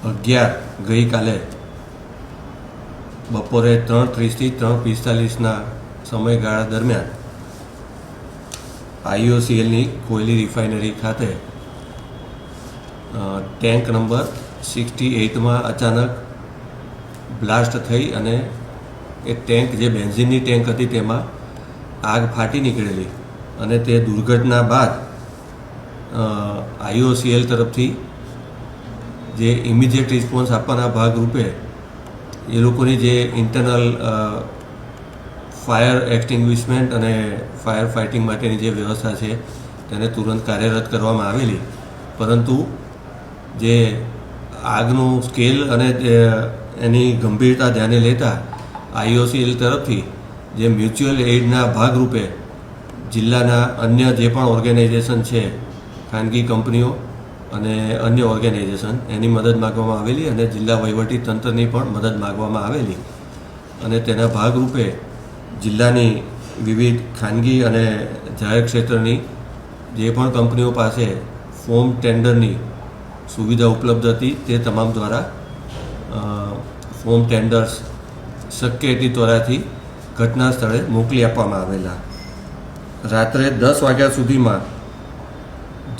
અગિયાર, ગઈકાલે બપોરે ત્રણ ત્રીસથી ત્રણ પિસ્તાલીસના સમયગાળા દરમિયાન આઈઓસીએલની કોયલી રિફાઇનરી ખાતે ટેન્ક નંબર સિક્સટી એઇટમાં અચાનક બ્લાસ્ટ થઈ અને એ ટેન્ક જે બેન્ઝિનની ટેન્ક હતી તેમાં આગ ફાટી નીકળેલી અને તે દુર્ઘટના બાદ આઈઓસીએલ તરફથી જે ઇમિડિયેટ રિસ્પોન્સ આપવાના ભાગરૂપે એ લોકોની જે ઇન્ટરનલ ફાયર એક્સ્ટિંગ્વિશમેન્ટ અને ફાયર ફાઇટિંગ માટેની જે વ્યવસ્થા છે, તેને તુરંત કાર્યરત કરવામાં આવેલી. પરંતુ જે આગનું સ્કેલ અને એની ગંભીરતા ધ્યાને લેતા આઈઓસીએલ તરફથી જે મ્યુચ્યુઅલ એઇડના ભાગરૂપે જિલ્લાના અન્ય જે પણ ઓર્ગેનાઇઝેશન છે, ખાનગી કંપનીઓ અને અન્ય ઓર્ગેનાઇઝેશન, એની મદદ માગવામાં આવેલી અને જિલ્લા વહીવટી તંત્રની પણ મદદ માગવામાં આવેલી. અને તેના ભાગરૂપે જિલ્લાની વિવિધ ખાનગી અને જાહેર ક્ષેત્રની જે પણ કંપનીઓ પાસે ફોર્મ ટેન્ડરની સુવિધા ઉપલબ્ધ હતી, તે તમામ દ્વારા ફોર્મ ટેન્ડર્સ શક્ય એટલી ત્વરાથી ઘટના સ્થળે મોકલી આપવામાં આવેલા. રાત્રે દસ વાગ્યા સુધીમાં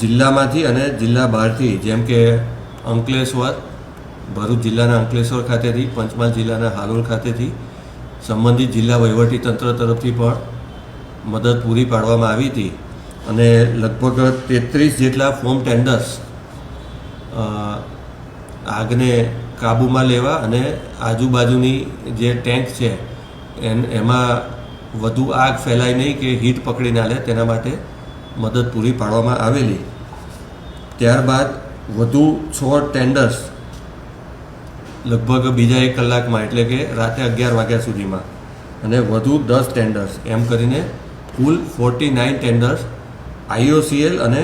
જિલ્લામાંથી અને જિલ્લા બહારથી, જેમ કે અંકલેશ્વર, ભરૂચ જિલ્લાના અંકલેશ્વર ખાતેથી, પંચમહાલ જિલ્લાના હાલોલ ખાતેથી, સંબંધિત જિલ્લા વહીવટી તંત્ર તરફથી પણ મદદ પૂરી પાડવામાં આવી હતી. અને લગભગ તેત્રીસ જેટલા ફોર્મ ટેન્ડર્સ આગને કાબૂમાં લેવા અને આજુબાજુની જે ટેન્ક છે, એન, એમાં વધુ આગ ફેલાય નહીં કે હીટ પકડી ના લે તેના માટે મદદ પૂરી પાડવામાં આવેલી. ત્યારબાદ વધુ છ ટેન્ડર્સ લગભગ બીજા એક કલાકમાં, એટલે કે રાતે અગિયાર વાગ્યા સુધીમાં. અને વધુ દસ ટેન્ડર્સ એમ કરીને કુલ ફોર્ટી નાઇન ટેન્ડર્સ આઈઓસીએલ અને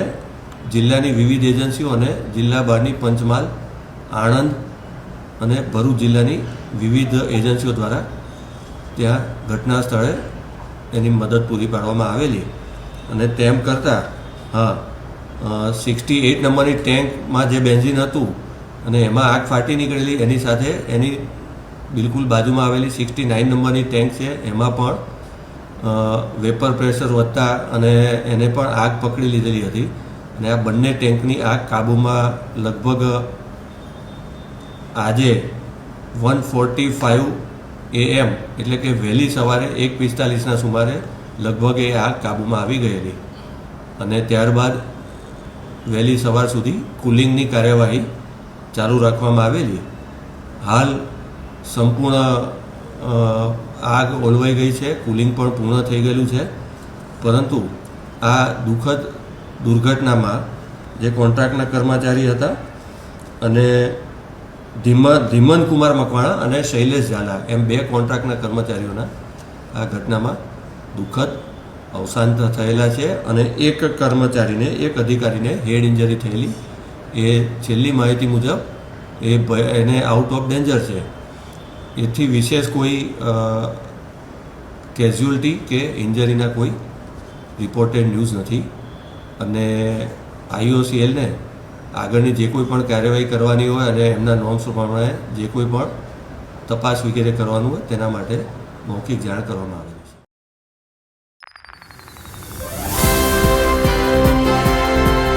જિલ્લાની વિવિધ એજન્સીઓ અને જિલ્લા બહારની પંચમહાલ, આણંદ અને ભરૂચ જિલ્લાની વિવિધ એજન્સીઓ દ્વારા ત્યાં ઘટના સ્થળે એની મદદ પૂરી પાડવામાં આવેલી. અને તેમ કરતાં, હા સિક્સટી એઇટ નંબરની ટેન્કમાં જે બેન્ઝિન હતું, અને એમાં આગ ફાટી નીકળેલી, એની સાથે એની બિલકુલ બાજુમાં આવેલી સિક્સટી નાઇન નંબરની ટેન્ક છે, એમાં પણ વેપર પ્રેશર વધતા અને એને પણ આગ પકડી લીધેલી હતી. અને આ બંને ટેન્કની આગ કાબૂમાં લગભગ આજે વન ફોર્ટી ફાઇવ એએમ, એટલે કે વહેલી સવારે એક પિસ્તાલીસના સુમારે લગભગ એ આગ કાબૂમાં આવી ગયેલી. અને ત્યારબાદ વહેલી સવાર સુધી કુલિંગની કાર્યવાહી ચાલુ રાખવામાં આવેલી. હાલ સંપૂર્ણ આગ ઓલવાઈ ગઈ છે, કુલિંગ પણ પૂર્ણ થઈ ગયેલું છે. પરંતુ આ દુઃખદ દુર્ઘટનામાં જે કોન્ટ્રાક્ટના કર્મચારી હતા અને ધીમા, ધીમન કુમાર મકવાણા અને શૈલેષ ઝાલા એમ બે કોન્ટ્રાક્ટના કર્મચારીઓના આ ઘટનામાં દુઃખદ, અવસાન થયેલા છે અને એક કર્મચારીને, એક અધિકારીને હેડ ઇન્જરી થયેલી. એ છેલ્લી માહિતી મુજબ એ એને આઉટ ઓફ ડેન્જર છે. એથી વિશેષ કોઈ કેઝ્યુઅલ્ટી કે ઇન્જરીના કોઈ રિપોર્ટેડ ન્યૂઝ નથી. અને આઈઓસીએલને આગળની જે કોઈ પણ કાર્યવાહી કરવાની હોય અને એમના નોમ્સ પ્રમાણે જે કોઈ પણ તપાસ વગેરે કરવાનું હોય તેના માટે મૌખિક જાણ કરવામાં આવે